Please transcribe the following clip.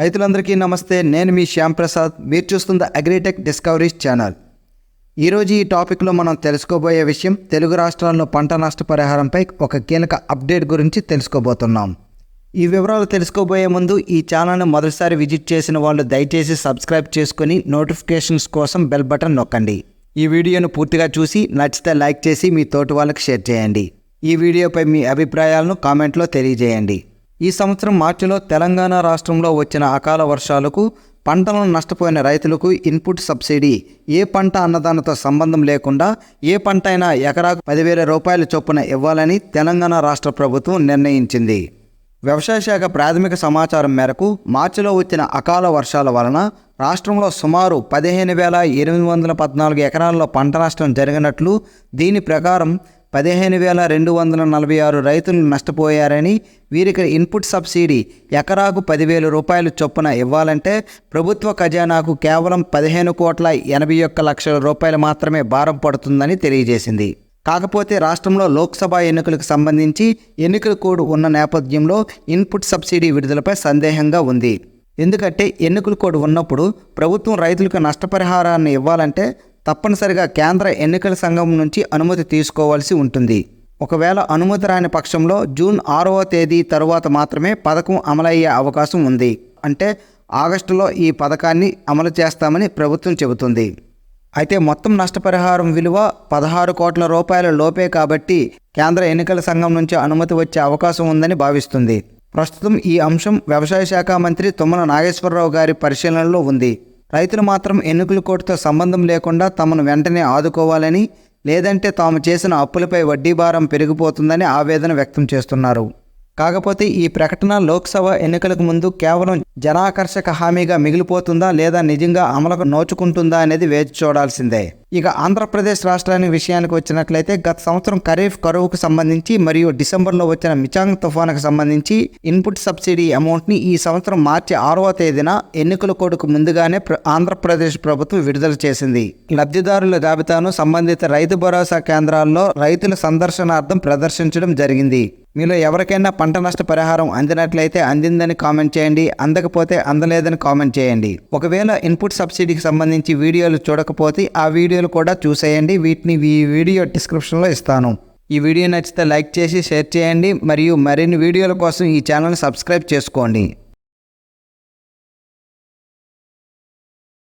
రైతులందరికీ నమస్తే. నేను మీ శ్యామ్ ప్రసాద్. మీరు చూస్తున్న అగ్రిటెక్ డిస్కవరీస్ ఛానల్. ఈరోజు ఈ టాపిక్లో మనం తెలుసుకోబోయే విషయం తెలుగు రాష్ట్రాల్లో పంట నష్టపరిహారంపై ఒక కీలక అప్డేట్ గురించి తెలుసుకోబోతున్నాం. ఈ వివరాలు తెలుసుకోబోయే ముందు ఈ ఛానల్ను మొదటిసారి విజిట్ చేసిన వాళ్ళు దయచేసి సబ్స్క్రైబ్ చేసుకొని నోటిఫికేషన్స్ కోసం బెల్ బటన్ నొక్కండి. ఈ వీడియోను పూర్తిగా చూసి నచ్చితే లైక్ చేసి మీ తోటి వాళ్ళకి షేర్ చేయండి. ఈ వీడియోపై మీ అభిప్రాయాలను కామెంట్లో తెలియజేయండి. ఈ సంవత్సరం మార్చిలో తెలంగాణ రాష్ట్రంలో వచ్చిన అకాల వర్షాలకు పంటలను నష్టపోయిన రైతులకు ఇన్పుట్ సబ్సిడీ. ఏ పంట అన్నదానతో సంబంధం లేకుండా ఏ పంట అయినా ఎకరాకు పదివేల రూపాయల చొప్పున ఇవ్వాలని తెలంగాణ రాష్ట్ర ప్రభుత్వం నిర్ణయించింది. వ్యవసాయ శాఖ ప్రాథమిక సమాచారం మేరకు మార్చిలో వచ్చిన అకాల వర్షాల వలన రాష్ట్రంలో సుమారు పదిహేను వేల ఎనిమిది వందల పద్నాలుగు ఎకరాల్లో పంట నష్టం జరిగినట్లు దీని ప్రకారం పదిహేను వేల రెండు వందల నలభై ఆరు రైతులు నష్టపోయారని వీరికి ఇన్పుట్ సబ్సిడీ ఎకరాకు పదివేల రూపాయలు చొప్పున ఇవ్వాలంటే ప్రభుత్వ ఖజానాకు కేవలం పదిహేను కోట్ల ఎనభై ఒక్క లక్షల రూపాయలు మాత్రమే భారం పడుతుందని తెలియజేసింది. కాకపోతే రాష్ట్రంలో లోక్సభ ఎన్నికలకు సంబంధించి ఎన్నికల కోడ్ ఉన్న నేపథ్యంలో ఇన్పుట్ సబ్సిడీ విడుదలపై సందేహంగా ఉంది. ఎందుకంటే ఎన్నికల కోడ్ ఉన్నప్పుడు ప్రభుత్వం రైతులకు నష్టపరిహారాన్ని ఇవ్వాలంటే తప్పనిసరిగా కేంద్ర ఎన్నికల సంఘం నుంచి అనుమతి తీసుకోవాల్సి ఉంటుంది. ఒకవేళ అనుమతి రాని పక్షంలో జూన్ ఆరవ తేదీ తరువాత మాత్రమే పథకం అమలయ్యే అవకాశం ఉంది. అంటే ఆగస్టులో ఈ పథకాన్ని అమలు చేస్తామని ప్రభుత్వం చెబుతుంది. అయితే మొత్తం నష్టపరిహారం విలువ పదహారు కోట్ల రూపాయల లోపే కాబట్టి కేంద్ర ఎన్నికల సంఘం నుంచి అనుమతి వచ్చే అవకాశం ఉందని భావిస్తుంది. ప్రస్తుతం ఈ అంశం వ్యవసాయ శాఖ మంత్రి తుమ్మల నాగేశ్వరరావు గారి పరిశీలనలో ఉంది. రైతులు మాత్రం ఎన్నికల కోర్టుతో సంబంధం లేకుండా తమను వెంటనే ఆదుకోవాలని లేదంటే తాము చేసిన అప్పులపై వడ్డీ భారం పెరిగిపోతుందని ఆవేదన వ్యక్తం చేస్తున్నారు. కాకపోతే ఈ ప్రకటన లోక్సభ ఎన్నికలకు ముందు కేవలం జనాకర్షక హామీగా మిగిలిపోతుందా లేదా నిజంగా అమలుకు నోచుకుంటుందా అనేది వేచి చూడాల్సిందే. ఇక ఆంధ్రప్రదేశ్ రాష్ట్రానికి విషయానికి వచ్చినట్లయితే గత సంవత్సరం ఖరీఫ్ కరువుకు సంబంధించి మరియు డిసెంబర్లో వచ్చిన మిచాంగ్ తుఫానుకు సంబంధించి ఇన్పుట్ సబ్సిడీ అమౌంట్ని ఈ సంవత్సరం మార్చి ఆరవ తేదీన ఎన్నికల కోడ్కు ముందుగానే ప్ర- ఆంధ్రప్రదేశ్ ప్రభుత్వం విడుదల చేసింది. లబ్ధిదారుల జాబితాను సంబంధిత రైతు భరోసా కేంద్రాల్లో రైతుల సందర్శనార్థం ప్రదర్శించడం జరిగింది. మీలో ఎవరికైనా పంట నష్ట పరిహారం అందినట్లయితే అందిందని కామెంట్ చేయండి అందకపోతే అందలేదని కామెంట్ చేయండి. ఒకవేళ ఇన్పుట్ సబ్సిడీకి సంబంధించి వీడియోలు చూడకపోతే ఆ వీడియో వీడియోలు కూడా చూసేయండి. వీటిని ఈ వీడియో డిస్క్రిప్షన్లో ఇస్తాను. ఈ వీడియో నచ్చితే లైక్ చేసి షేర్ చేయండి. మరియు మరిన్ని వీడియోల కోసం ఈ ఛానల్ సబ్స్క్రైబ్ చేసుకోండి.